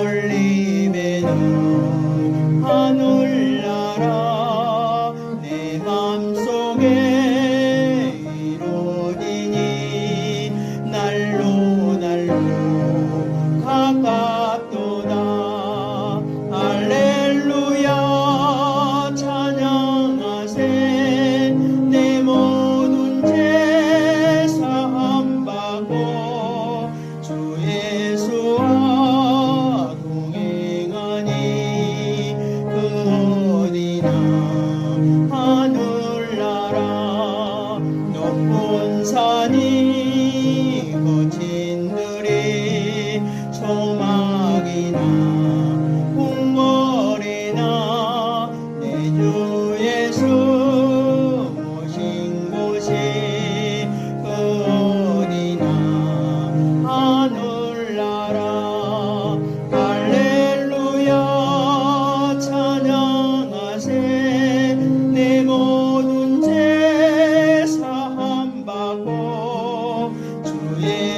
울림에는 안 울라라 내 맘속에 이루이니 날로 날로 가까이 하늘나라 높은 산이 yeah.